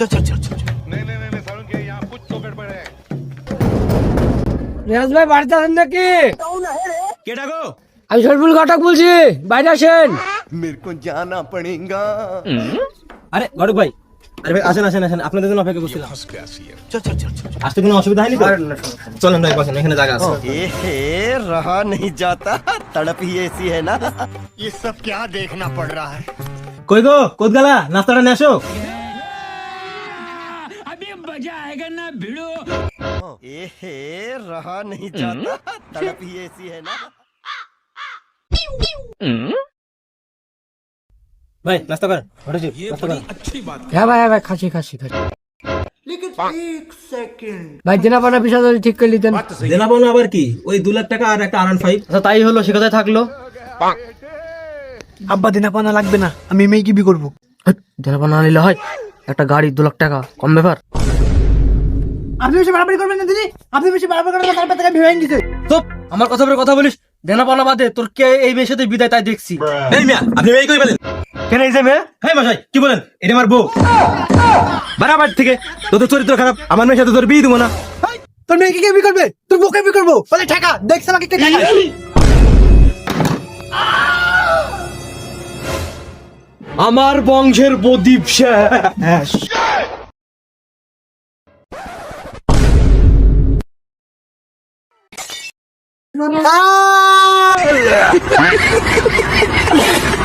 চল চল চল চল नहीं नहीं नहीं नहीं, सारुण के यहाँ कुछ तो गड़बड़ है রেয়াজ ভাই বাড়িতে আছেন নাকি কেটা গো আমি শরীফুল ঘটক বলছি বাইরে আসেন মেরে কো জানা পড়েগা আরে ঘটক ভাই আরে ভাই আসেন আসেন আসেন আপনাদের জন্য অপেক্ষা করছিলাম চল চল চল চল আসতে কোনো অসুবিধা হয়নি তো চলেন ভাই বসেন এখানে জায়গা আছে ए हे रहा नहीं जाता तड़प ही ऐसी है ना ये सब क्या देखना पड़ रहा है কই গো কোদ গালা নাস্তাটা নিয়ে আসো ए हे रहा नहीं जाता तड़प ही ऐसी है ना ভাই নাস্তা করেন ঘটেছি নাস্তা করেন হ্যাঁ ভাই হ্যাঁ ভাই খাসি খাসি খাসি ভাই দেনা পানা বিষয় যদি ঠিক করে নিতেন দেনা পাওনা আবার কি ওই দু লাখ টাকা আর একটা আর ফাইভ আচ্ছা তাই হলো সে কথাই থাকলো আব্বা দিনা পানা লাগবে না আমি মেয়ে কি বি করবো দেনা পানা নিলে হয় একটা গাড়ি দু লাখ টাকা কম ব্যাপার আপনি বেশি বাড়াবাড়ি করবেন না দিদি। আপনি বেশি বাড়াবাড়ি করবেন ভেঙে গেছে আমার কথা বলে কথা বলিস দেনা পাওনা বাদে তোর কে এই মেয়ের সাথে বিদায় তাই দেখছি। এই মিয়া আপনি এই কই বলেন কেন এই যে মেয়ে? হ্যাঁ মশাই কি বলেন? এটা আমার বউ। বারাবার থেকে তোর চরিত্র খারাপ আমার মেয়ের সাথে তোর বিয়ে দেবো না। তোর মেয়েকে কে বি করবে? তোর বউকে বি করব? বলে ঠাকা দেখছ আমাকে কে ঠাকা। আমার বংশের প্রদীপ শেষ। Ah!